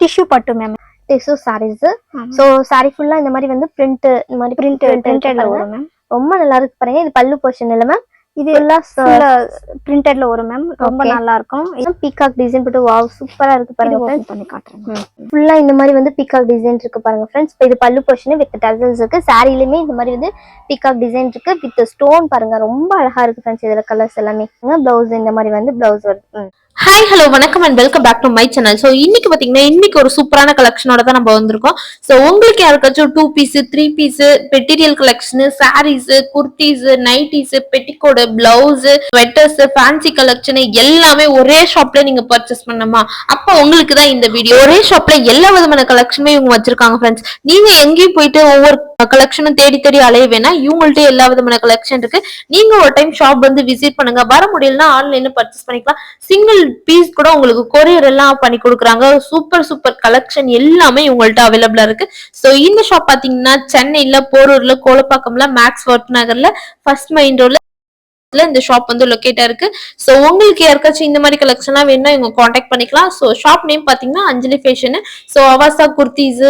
Tissue பட்டு ma'am tissue saris so sari ஃபுல்லா இந்த மாதிரி வந்து பிரிண்ட் இந்த மாதிரி பிரிண்ட் பிரிண்டட்ல வரும் மேம் ரொம்ப நல்லா இருக்கு பாருங்க. இது பல்லு போர்ஷன் இல்ல மேம் இது ஃபுல்லா பிரிண்டட்ல வரும் மேம் ரொம்ப. நல்லா இருக்கும். பீகாக் டிசைன் போட்டு வாவ் சூப்பரா இருக்கு பாருங்க ஃப்ரெண்ட்ஸ் பண்ணி காட்டுறேன் ஃபுல்லா இந்த மாதிரி வந்து பீகாக் டிசைன் இருக்கு பாருங்க ஃப்ரெண்ட்ஸ் இப்போ இது பல்லு போர்ஷன் வித் டசல்ஸ் இருக்கு. சாரிலுமே இந்த மாதிரி வந்து பீகாக் டிசைன் இருக்கு. வித் ஸ்டோன் பாருங்க ரொம்ப அழகா இருக்கு ஃப்ரெண்ட்ஸ் இதுல கலர்ஸ் எல்லாமே. பிளவுஸ் இந்த மாதிரி வந்து பிளவுஸ் வருது. ஹாய் ஹலோ வணக்கம் and welcome back to my channel so இன்னைக்கு பார்த்தீங்கன்னா இன்னைக்கு ஒரு சூப்பரான கலெக்ஷனோட தான் நம்ம வந்திருக்கோம். ஸோ உங்களுக்கு யாருக்காச்சும் two piece three piece material collection saris kurtis nighties petticoat blouse sweaters fancy collection எல்லாமே ஒரே ஷாப்ல நீங்க பர்ச்சேஸ் பண்ணணுமா? அப்போ உங்களுக்கு தான் இந்த வீடியோ ஒரே ஷாப்ல எல்லா விதமான கலெக்ஷனுமே இவங்க வச்சிருக்காங்க ஃப்ரெண்ட்ஸ் நீங்க எங்கேயும் போயிட்டு ஒவ்வொரு கலெக்ஷனும் தேடி தேடி அலைய வேணா இவங்கள்ட்ட எல்லா விதமான கலெக்ஷன் இருக்கு. நீங்க ஒரு டைம் ஷாப் வந்து விசிட் பண்ணுங்க. வர முடியலன்னா ஆன்லைன்ல பர்ச்சேஸ் பண்ணிக்கலாம். சிங்கிள் பீஸ் கூட உங்களுக்கு கொரியர் எல்லாம் பண்ணி கொடுக்குறாங்க. சூப்பர் சூப்பர் கலெக்ஷன் எல்லாமே இவங்கள்ட்ட அவைலபிளா இருக்கு. ஸோ இந்த ஷாப் பாத்தீங்கன்னா சென்னையில போரூர்ல கோலப்பாக்கம்ல மேக்ஸ் ஒர்க் நகர்ல ஃபர்ஸ்ட் மைண்ட் ரோட்ல இந்த ஷாப் வந்து லொக்கேட்டா இருக்கு. ஸோ உங்களுக்கு யாருக்காச்சும் இந்த மாதிரி கலெக்ஷன்லாம் வேணும்னா இவங்க காண்டாக்ட் பண்ணிக்கலாம். ஸோ ஷாப் நேம் பாத்தீங்கன்னா Anjali fashion so Avaasa kurtis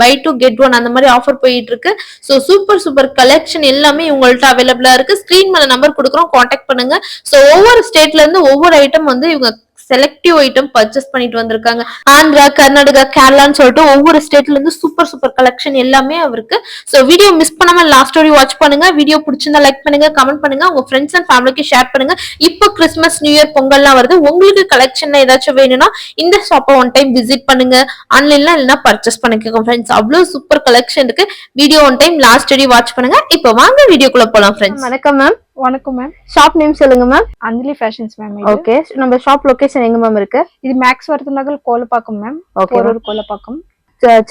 buy two get one அந்த மாதிரி ஆஃபர் போயிட்டு இருக்கு. ஸோ சூப்பர் சூப்பர் கலெக்ஷன் எல்லாமே உங்கள்ட்ட அவைலபிளா இருக்கு. ஸ்கிரீன் மேல நம்பர் கொடுக்குறோம். காண்டாக்ட் பண்ணுங்க. ஸோ ஒவ்வொரு ஸ்டேட்ல இருந்து ஒவ்வொரு ஐட்டம் வந்து இவங்க செலக்டிவ் ஐட்டம் பர்ச்சேஸ் பண்ணிட்டு வந்திருக்காங்க. ஆந்திரா கர்நாடகா கேரளான்னு சொல்லிட்டு ஒவ்வொரு ஸ்டேட்ல இருந்து சூப்பர் சூப்பர் கலெக்ஷன் எல்லாமே அவருக்கு. ஸோ வீடியோ மிஸ் பண்ணாம லாஸ்ட் ஸ்டோரி வாட்ச் பண்ணுங்க. வீடியோ பிடிச்சிருந்தா லைக் பண்ணுங்க கமெண்ட் பண்ணுங்க. உங்க ஃப்ரெண்ட்ஸ் அண்ட் ஃபேமிலிக்கு ஷேர் பண்ணுங்க. இப்போ கிறிஸ்மஸ் நியூ இயர் பொங்கல்லாம் வருது. உங்களுக்கு கலெக்ஷன்ல ஏதாச்சும் வேணும்னா இந்த ஷாப்பை ஒன் டைம் விசிட் பண்ணுங்க. ஆன்லைன்ல இல்லைன்னா பர்ச்சேஸ் பண்ணிக்கோங்க ஃப்ரெண்ட்ஸ் அவ்வளோ சூப்பர் கலெக்ஷன் இருக்கு. Video one time last story watch பண்ணுங்க. இப்போ வாங்க வீடியோக்குள்ள போலாம் ஃப்ரெண்ட்ஸ் வணக்கம் மேம் வணக்கம் மேம் ஷாப் நேம் சொல்லுங்க ma'am Anjali fashions ma'am okay நம்ம ஷாப் லொகேஷன் எங்க மேம் இருக்கு? இது மேக்ஸ் வரது நகர் கோலப்பாக்கம் மேம் ஓகே போரூர் கோலப்பாக்கம்.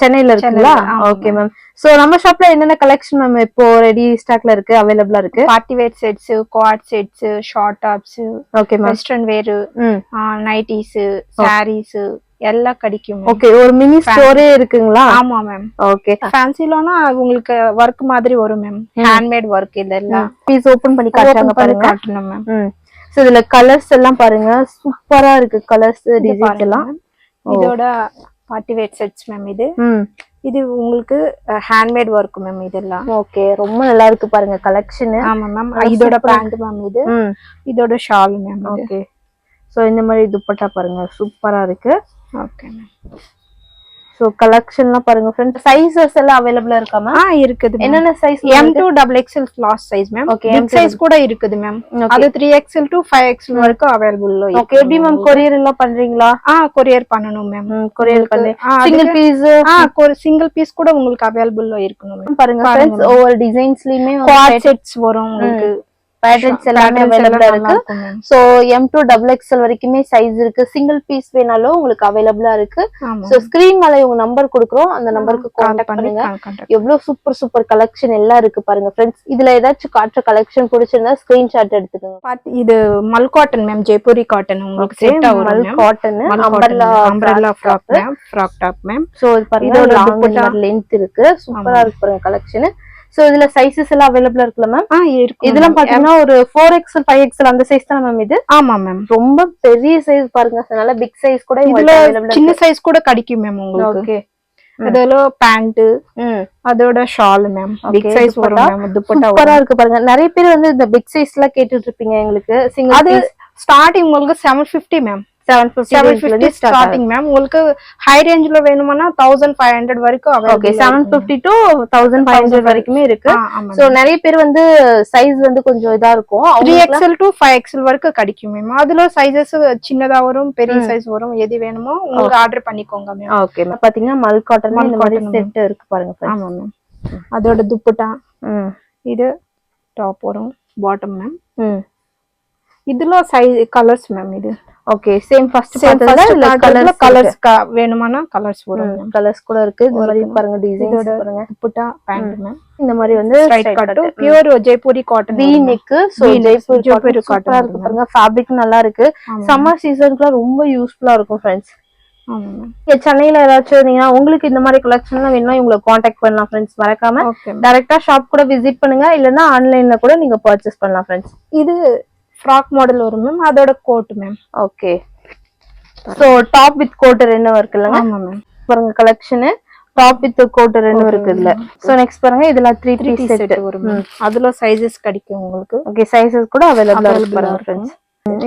சென்னையில இருக்குங்களா? ஓகே மேம் சோ நம்ம ஷாப்ல என்னென்ன கலெக்ஷன் மேம் இப்போ ரெடி ஸ்டாக்ல இருக்கு அவைலபிளா இருக்கு? Party wear sets coord sets short tops okay ma'am western wear nighties sarees எல்லாம் கிடைக்கும் ஓகே ஒரு மினி ஸ்டோரே இருக்குங்களா? ஆமா மேம் ஓகே ஃபேன்சிலோனா உங்களுக்கு ஒர்க் மாதிரி வரும் மேம் ஹேண்ட்மேட் ஒர்க் இதெல்லாம். பீஸ் ஓபன் பண்ணி காட்டுறாங்க பாருங்க. காட்டணும் மேம் சோ இதுல கலர்ஸ் எல்லாம் பாருங்க. சூப்பரா இருக்கு கலர்ஸ் டிசைன்ஸ் எல்லாம். இதோட பார்ட்டி வேர் செட்ஸ் மேம் இது இது உங்களுக்கு ஹேண்ட்மேட் ஒர்க் மேம் இதெல்லாம். ஓகே ரொம்ப நல்லா இருக்கு பாருங்க கலெக்ஷன் ஆமா மேம் இதோட பேண்ட் மேம் இது. இதோட ஷால் மேம் ஓகே சோ இந்த மாதிரி துப்பட்டா பாருங்க. சூப்பரா இருக்கு. ஓகே மேம் சோ கலெக்ஷன்லாம் பாருங்க ஃப்ரெண்ட் சைஸஸ் எல்லாம் அவைலபிளா இருக்கா மேம் ஆ இருக்குது என்னென்ன size M two double XL last size ma'am Okay, big size கூட இருக்குது மேம். அது three XL to five XL வரைக்கும் அவைலபிள் ஓகே எப்படி மேம் கொரியர் எல்லாம் பண்றீங்களா? ஆ கொரியர் பண்ணணும் மேம் கொரியர் பண்ணி. சிங்கிள் பீஸ் ஆ சிங்கிள் பீஸ் கூட உங்களுக்கு அவைலபிள் இருக்கணும் மேம் பாருங்க ஃப்ரெண்ட்ஸ் ஒவ்வொரு டிசைன்ஸ்லயுமே குவாட் செட்ஸ் வரும் உங்களுக்கு. பேட்டர்ன்ஸ் எல்லாமே அவைலபிளா இருக்கு. So M two double XL வரைக்குமே சைஸ் இருக்கு. சிங்கிள் பீஸ் வேணாலும் உங்களுக்கு அவைலபிளா இருக்கு. சோ ஸ்கிரீன் மேல உங்க நம்பர் கொடுக்குறோம். அந்த நம்பருக்கு கான்டாக்ட் பண்ணி பண்ணுங்க. எவ்வளவு சூப்பர் சூப்பர் கலெக்ஷன் எல்லாம் இருக்கு பாருங்க ஃப்ரெண்ட்ஸ் இதுல ஏதாச்சும் காட்டுற கலெக்ஷன் பிடிச்சிருந்தா ஸ்கிரீன்ஷாட் எடுத்துக்கோங்க. இது mul cotton ma'am Jaipuri cotton உங்களுக்கு set mul cotton umbrella umbrella frock ma'am frock top ma'am so இது பாருங்க இதோட. லென்த் இருக்கு. சூப்பரா இருக்கு பாருங்க கலெக்ஷன் சோ இதுல சைஸஸ் எல்லாம் அவைலபிளா இருக்குல்ல மேம் இதெல்லாம் பாத்தீங்கன்னா ஒரு ஃபோர் எக்ஸ்எல் ஃபைவ் எக்ஸ்எல் அந்த சைஸ் தான் மேம் இது? ஆமா மேம் ரொம்ப பெரிய சைஸ் பாருங்க நல்ல பிக் சைஸ் கூட இதுல சின்ன சைஸ் கூட கிடைக்கும் மேம் உங்களுக்கு. ஓகே அதுல பேண்ட் அதோட ஷால் மேம் பிக் சைஸ். வரும் மேம் துப்பட்டா சூப்பரா இருக்கு பாருங்க. நிறைய பேர் வந்து இந்த பிக் சைஸ் எல்லாம் கேட்டுட்டு இருப்பீங்க எங்களுக்கு. அது ஸ்டார்டிங் உங்களுக்கு seven fifty ma'am seven seven fifty fifty starting ma'am உங்களுக்கு ஹை ரேஞ்ச்ல வேணும்னா தௌசண்ட் ஃபைவ் ஹண்ட்ரட் வரைக்கும் ஓகே available செவன் இருக்கு. Fifty to thousand five hundred வரைக்குமே இருக்கு. சோ நிறைய பேர் வந்து சைஸ் வந்து கொஞ்சம் இதா இருக்கும். த்ரீ அவங்களுக்குலாம் எக்ஸ்எல் டு ஃபைவ் எக்ஸ்எல் வரைக்கும் கிடைக்கும் மேம் அதுல சைஸஸ் சின்னதா வரும் பெரிய சைஸ் வரும். எது வேணுமோ உங்களுக்கு ஆர்டர் பண்ணிக்கோங்க மேம் ஓகே பாத்தீங்கன்னா மல் காட்டன் இந்த மாதிரி செட் இருக்கு பாருங்க. ஆமா மேம் அதோட துப்பட்டா. இது டாப் வரும். பாட்டம் மேம் இதுல சைஸ் கலர்ஸ் மேம் இது. ஓகே சேம் ஃபர்ஸ்ட் பார்த்ததுல கலர்ஸ் கலர்ஸ் கலர்ஸ் வேணுமானா கலர்ஸ் வரும் கலர்ஸ் கூட இருக்கு. இந்த மாதிரி பாருங்க டிசைன்ஸ் பாருங்க. துப்பட்டா பேண்ட் இந்த மாதிரி வந்து straight cut pure Jaipuri cotton V neck so Jaipur Jaipur cotton இருக்கு பாருங்க. ஃபேப்ரிக் நல்லா இருக்கு. சம்மர் சீசனுக்குலாம் ரொம்ப யூஸ்ஃபுல்லா இருக்கும் ஃப்ரெண்ட்ஸ் சென்னையில ஏதாச்சும் இருந்தீங்கன்னா உங்களுக்கு இந்த மாதிரி கலெக்ஷன்லாம் வேணும்னா உங்களை காண்டாக்ட் பண்ணலாம் ஃப்ரெண்ட்ஸ் மறக்காம டைரக்டா ஷாப் கூட விசிட் பண்ணுங்க. இல்லனா ஆன்லைன்ல கூட நீங்க பர்ச்சேஸ் பண்ணலாம் ஃப்ரெண்ட்ஸ் இது ஃப்ராக் மாடல் வரும் மேம் அதோட coat ma'am okay so top with coat ரெண்டும் இருக்குல்லங்க ஆமா மேம் பாருங்க கலெக்ஷனு டாப் வித் கோட் ரெண்டும் இருக்கு இதுல ஸோ நெக்ஸ்ட் பாருங்க. இதுல த்ரீ த்ரீ பீஸ் செட் வரும். அதுல சைஸஸ் கிடைக்கும் உங்களுக்கு. ஓகே சைஸஸ் கூட அவைலபிளா இருக்கு பாருங்க. ஃப்ரெண்ட்ஸ்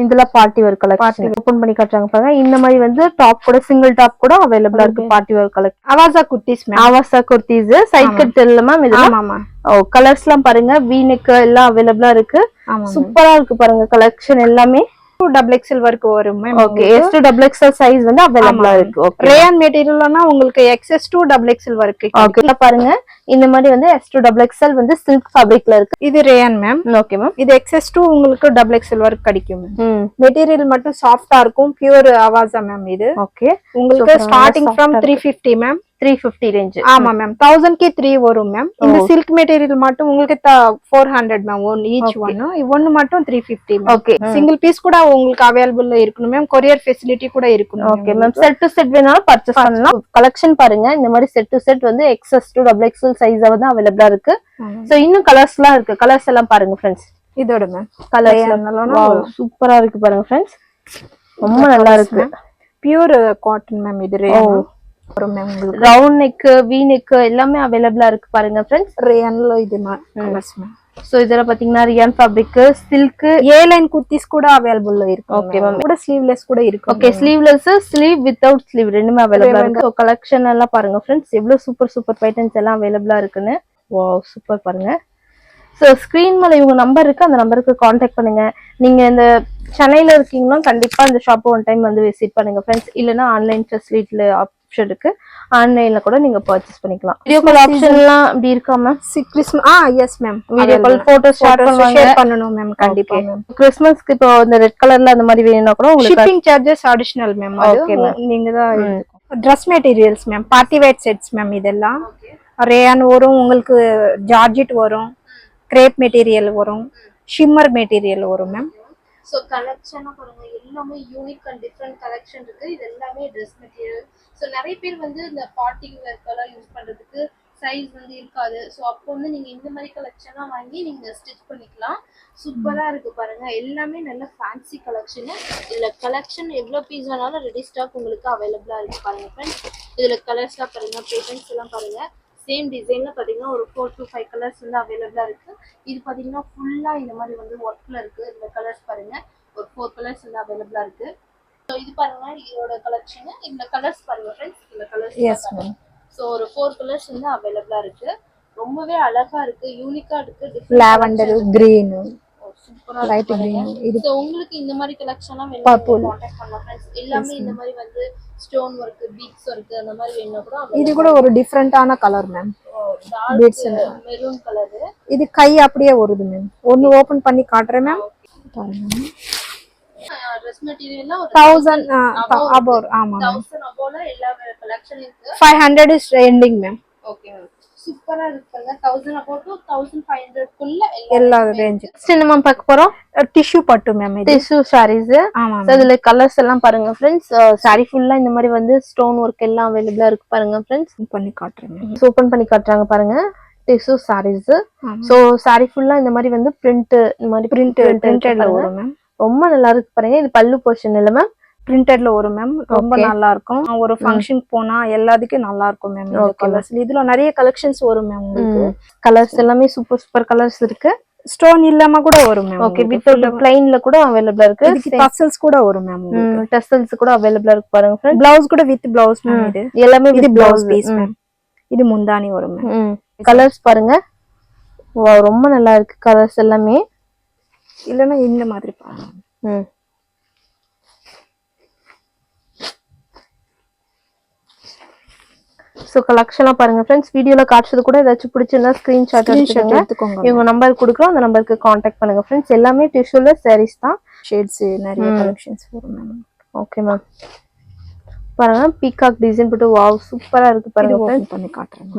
இதுல பார்ட்டி வேர் கலெக்ஷன் ஓபன் பண்ணி காட்டுறாங்க பாருங்க. இந்த மாதிரி வந்து டாப் கூட சிங்கிள் டாப் கூட அவைலபிளா இருக்கு party wear collection Avaasa kurtis Avaasa kurtis side cut இல்ல மேம் இதுல. ஆமா ஆமா. ஓ கலர்ஸ் எல்லாம் பாருங்க. வி நெக் எல்லாம் அவைலபிளா இருக்கு. சூப்பரா இருக்கு பாருங்க. கலெக்ஷன் எல்லாமே. டூ டபுள் எக்ஸ்எல் வரைக்கும் வரும் ma'am okay S to double XL size வந்து அவைலபிளா. இருக்கு. ஓகே ரேயான் மெட்டீரியல்னா உங்களுக்கு எக்ஸஸ் டூ டபுள் எக்ஸ்எல் வரைக்கும் ஓகே பாருங்க. இந்த மாதிரி வந்து எஸ் டூ டபுள் எக்ஸ்எல் வந்து சில்க் ஃபேப்ரிக்ல இருக்கு. இது ரேயான் மேம் ஓகே மேம் இது எக்ஸஸ் டூ உங்களுக்கு டபுள் எக்ஸ்எல் வரைக்கும் கிடைக்கும் மேம் மெட்டீரியல் மட்டும் சாஃப்டா இருக்கும். பியூர் அவாசா மேம் இது. ஓகே உங்களுக்கு starting from. Three fifty ma'am three fifty range ஆமா மேம் தௌசண்ட் கே த்ரீ வரும் மேம் இந்த சில்க் மெட்டீரியல் மட்டும் உங்களுக்கு four hundred ma'am one each ஒன்னு ஒன்னு மட்டும் three fifty okay single piece கூட உங்களுக்கு அவைலபிள் இருக்கணும் மேம் கொரியர் ஃபெசிலிட்டி கூட இருக்கணும் okay ma'am set to set வேணாலும் பர்ச்சேஸ் பண்ணலாம். கலெக்ஷன் பாருங்க. இந்த மாதிரி செட் டு செட் வந்து XS to double XL size வந்து அவைலபிளா இருக்கு. சோ இன்னும் கலர்ஸ் எல்லாம் இருக்கு. கலர்ஸ் எல்லாம் பாருங்க ஃப்ரெண்ட்ஸ் இதோட மேம் கலர்ஸ் சூப்பரா இருக்கு பாருங்க ஃப்ரெண்ட்ஸ் ரொம்ப நல்லா இருக்கு. பியூர் காட்டன் மேம் இது வரும் மேம் உங்களுக்கு ரவுண்ட் நெக் வி நெக் எல்லாமே அவைலபிளா இருக்கு பாருங்க ஃப்ரெண்ட்ஸ் ரேயான்ல இது மேம் சோ இதுல பாத்தீங்கன்னா rayon fabric silk A line kurtis கூட அவைலபிள் இருக்கு Okay, மேம் கூட ஸ்லீவ்லெஸ் கூட இருக்கு okay sleeveless sleeve without sleeve ரெண்டுமே அவைலபிளா இருக்கு. கலெக்ஷன் எல்லாம் பாருங்க ஃப்ரெண்ட்ஸ் எவ்வளவு சூப்பர் சூப்பர் பேட்டர்ன்ஸ் எல்லாம் அவைலபிளா இருக்குன்னு. வாவ் சூப்பர் பாருங்க. ஸோ ஸ்க்ரீன் மேல இவங்க நம்பர் இருக்கு. அந்த நம்பருக்கு காண்டாக்ட் பண்ணுங்க. நீங்க இந்த சென்னையில இருக்கீங்கன்னா கண்டிப்பா இந்த ஷாப் ஒன் டைம் வந்து விசிட் பண்ணுங்க ஃப்ரெண்ட்ஸ் இல்லைன்னா ஆன்லைன் ஃபெசிலிட்டில ஆப்ஷன் இருக்கு. ஆன்லைன்ல கூட நீங்க பர்ச்சேஸ் பண்ணிக்கலாம். வீடியோ கால் ஆப்ஷன்லாம் இப்படி இருக்கா ma'am Christmas ah yes ma'am video call photo share பண்ணனும் மேம் கண்டிப்பா மேம் கிறிஸ்மஸ்க்கு இப்போ இந்த ரெட் கலர்ல அந்த மாதிரி வேணும்னா கூட உங்களுக்கு shipping charges additional ma'am Okay, ma'am. நீங்க தான் dress materials ma'am party wear sets ma'am இதெல்லாம். ரேயான் வரும் உங்களுக்கு ஜார்ஜெட் வரும். கிரேப் மெட்டீரியல் வரும். ஷிம்மர் மெட்டீரியல் வரும் மேம் ஸோ கலெக்ஷனாக பாருங்க எல்லாமே யூனிக் அண்ட் டிஃப்ரெண்ட் கலெக்ஷன் இருக்கு. இது எல்லாமே ட்ரெஸ் மெட்டீரியல் ஸோ நிறைய பேர் வந்து இந்த பார்ட்டிங் ஒர்க்கெல்லாம் யூஸ் பண்ணுறதுக்கு சைஸ் வந்து இருக்காது. ஸோ அப்போ வந்து நீங்கள் இந்த மாதிரி கலெக்ஷனாக வாங்கி நீங்கள் ஸ்டிச் பண்ணிக்கலாம். சூப்பராக இருக்கு பாருங்க. எல்லாமே நல்ல ஃபேன்சி கலெக்ஷனு இதில் கலெக்ஷன் எவ்வளோ பீஸ் வேணாலும் ரெடி ஸ்டாக் உங்களுக்கு அவைலபிளாக இருக்கு பாருங்க ஃப்ரெண்ட்ஸ் இதில் கலர்ஸ்லாம் பாருங்க பேட்டர்ன்ஸ் எல்லாம் பாருங்க. சேம் டிசைன்ல பாத்தீங்கன்னா ஒரு ஃபோர் to ஃபைவ் கலர்ஸ் வந்து அவைலபிளா இருக்கு. இது பாத்தீங்கன்னா ஃபுல்லா இந்த மாதிரி வந்து ஒர்க்ல இருக்கு. இந்த கலர்ஸ் பாருங்க. ஒரு ஃபோர் கலர்ஸ் வந்து அவைலபிளா இருக்கு. ஸோ இது பாருங்க இதோட கலெக்ஷன் இந்த கலர்ஸ் பாருங்க ஃப்ரெண்ட்ஸ் இந்த கலர்ஸ் ஸோ ஒரு ஃபோர் கலர்ஸ் வந்து அவைலபிளா இருக்கு. ரொம்பவே அழகா இருக்கு யூனிக்கா இருக்கு லாவெண்டர் கிரீன் லைட் இது உங்களுக்கு இந்த மாதிரி கலெக்ஷன்லாம். வேணும் ஃப்ரெண்ட்ஸ் எல்லாமே இந்த மாதிரி வந்து ஸ்டோன் ஒர்க் பீட்ஸ் ஒர்க் அந்த மாதிரி வேணும்னா கூட இது கூட ஒரு டிஃப்ரெண்டான colour ma'am Beads maroon colour இது கை அப்படியே வருது மேம் ஒன்னு ஓபன் பண்ணி காட்டுறேன் மேம் பாருங்க five hundred is ending ma'am okay ma'am சூப்பரா இருக்குங்க. Thousand above to thousand five ஹண்ட்ரட்குள்ள எல்லா ரேஞ்சு நம்ம பார்க்க போறோம்? டிஷ்யூ பட்டு மேம் டிஷ்யூ சாரீஸ் ஆமா இதுல கலர்ஸ் எல்லாம் பாருங்க ஃப்ரெண்ட்ஸ் சாரி ஃபுல்லா இந்த மாதிரி வந்து ஸ்டோன் ஒர்க் எல்லாம் அவைலபிளா இருக்கு பாருங்க ஃப்ரெண்ட்ஸ் பண்ணி காட்டுறேன் ஓபன் பண்ணி காட்டுறாங்க பாருங்க டிஷ்யூ சாரீஸ். சோ சாரி ஃபுல்லா இந்த மாதிரி வந்து பிரிண்ட் இந்த மாதிரி பிரிண்ட் பிரிண்டட்ல பாருங்க. வரும் மேம் ரொம்ப நல்லா இருக்கு பாருங்க. இது பல்லு போர்ஷன் இல்ல மேம் பிரிண்டட்ல வரும் மேம் ரொம்ப. நல்லா இருக்கும் ஒரு ஃபங்க்ஷன் போனா எல்லாத்துக்கும் நல்லா இருக்கும் மேம் இந்த Okay, ma'am. கலர்ஸ் இதுல நிறைய கலெக்ஷன்ஸ் வரும் மேம் உங்களுக்கு. கலர்ஸ் எல்லாமே சூப்பர் சூப்பர் கலர்ஸ் இருக்கு. ஸ்டோன் இல்லாம கூட வரும் மேம் ஓகே வித் பிளைன்ல கூட அவைலபிளா இதுக்கு இருக்கு டசல்ஸ் கூட வரும் மேம் டெஸ்டல்ஸ் கூட அவைலபிளா இருக்கு பாருங்க ஃப்ரெண்ட்ஸ் பிளவுஸ் கூட வித் பிளவுஸ் மேம் இது. எல்லாமே இது with பிளவுஸ். பீஸ். மேம் இது முந்தானி வரும் மேம் கலர்ஸ் பாருங்க. ரொம்ப நல்லா இருக்கு கலர்ஸ் எல்லாமே. இல்லனா இந்த மாதிரி பாருங்க. ம். ஸோ கலெக்ஷனாக பாருங்க ஃப்ரெண்ட்ஸ் வீடியோல காட்டுறது கூட ஏதாச்சும் பிடிச்சிருந்தா ஸ்கிரீன்ஷாட் எடுத்துக்கோங்க. இவங்க நம்பர் கொடுக்குறோம் அந்த நம்பருக்கு காண்டாக்ட் பண்ணுங்க ஃப்ரெண்ட்ஸ் எல்லாமே டிஷ்யூல சாரீஸ் தான். ஷேட்ஸ் நிறைய. கலெக்ஷன்ஸ் வரும் மேம் ஓகே மேம் பாருங்க பீகாக் டிசைன் போட்டு வாவ் சூப்பரா இருக்கு பாருங்க பண்ணி காட்டுறேன்.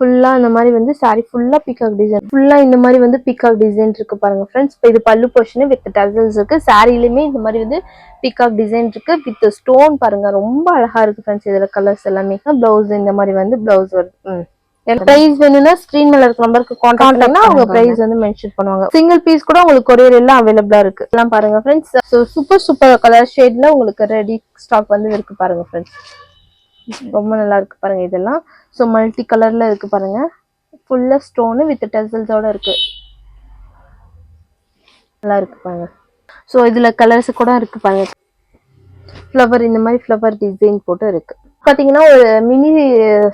Ma'am. ஃபுல்லா இந்த மாதிரி வந்து சாரி ஃபுல்லா பீகாக் டிசைன் ஃபுல்லா இந்த மாதிரி வந்து பீகாக் டிசைன் இருக்கு பாருங்க ஃப்ரெண்ட்ஸ் இப்போ இது பல்லு போர்ஷன் வித் டசல்ஸ் இருக்கு. சாரிலுமே இந்த மாதிரி வந்து பீகாக் டிசைன் இருக்கு. வித் ஸ்டோன் பாருங்க ரொம்ப அழகா இருக்கு ஃப்ரெண்ட்ஸ் இதுல கலர்ஸ் எல்லாமே. பிளவுஸ் இந்த மாதிரி வந்து பிளவுஸ் வருது பிரைஸ் வேணும்னா ஸ்கிரீன் மேல இருக்க நம்பருக்கு கான்டாக்ட் பண்ணா அவங்க. பிரைஸ் வந்து மென்ஷன் பண்ணுவாங்க. சிங்கிள் பீஸ் கூட உங்களுக்கு கொரியர் எல்லாம் அவைலபிளா இருக்கு. எல்லாம் பாருங்க ஃப்ரெண்ட்ஸ் சூப்பர் சூப்பர் கலர் ஷேட்ல உங்களுக்கு ரெடி ஸ்டாக் வந்து இருக்கு பாருங்க ஃப்ரெண்ட்ஸ் ரொம்ப நல்லா இருக்கு பாருங்க இதெல்லாம். ஸோ மல்டி கலர்ல இருக்கு பாருங்க. ஃபுல்லா ஸ்டோனு வித் டெசல்ஸோட இருக்கு நல்லா இருக்கு. பாருங்க. ஸோ இதுல கலர்ஸ் கூட இருக்கு பாருங்க. ஃப்ளவர் இந்த மாதிரி ஃப்ளவர் டிசைன் போட்டு இருக்கு. பாத்தீங்கன்னா ஒரு மினி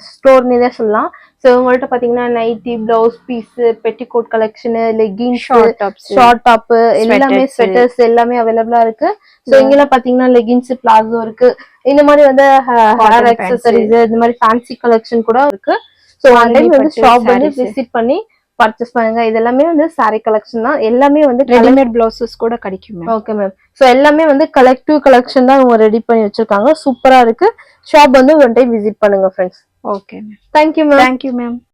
ஸ்டோர்னே தான் சொல்லலாம் ஸோ உங்கள்ட்ட பாத்தீங்கன்னா nighty blouse piece petticoat collection leggings Short tops. Short top எல்லாமே. ஸ்வெட்டர்ஸ் எல்லாமே அவைலபிளா இருக்கு ஸோ இங்கெல்லாம் பாத்தீங்கன்னா லெகின்ஸ் பிளாசோ இருக்கு இந்த மாதிரி வந்து ஹேர் Cotton அக்சசரிஸ் இந்த மாதிரி ஃபேன்சி கலெக்ஷன் கூட இருக்கு ஸோ டைம் வந்து ஷாப் வந்து. விசிட் பண்ணி பர்ச்சேஸ் பண்ணுங்க. இது எல்லாமே வந்து saree கலெக்ஷன் தான். எல்லாமே வந்து ரெடிமேட் பிளவுசஸ் கூட கிடைக்கும் ஓகே மேம் ஸோ எல்லாமே வந்து கலெக்டிவ் கலெக்ஷன் தான் இவங்க ரெடி பண்ணி வச்சிருக்காங்க. சூப்பரா இருக்கு. ஷாப் வந்து ஒன் டைம் விசிட் பண்ணுங்க friends okay ma'am thank you ma'am thank you ma'am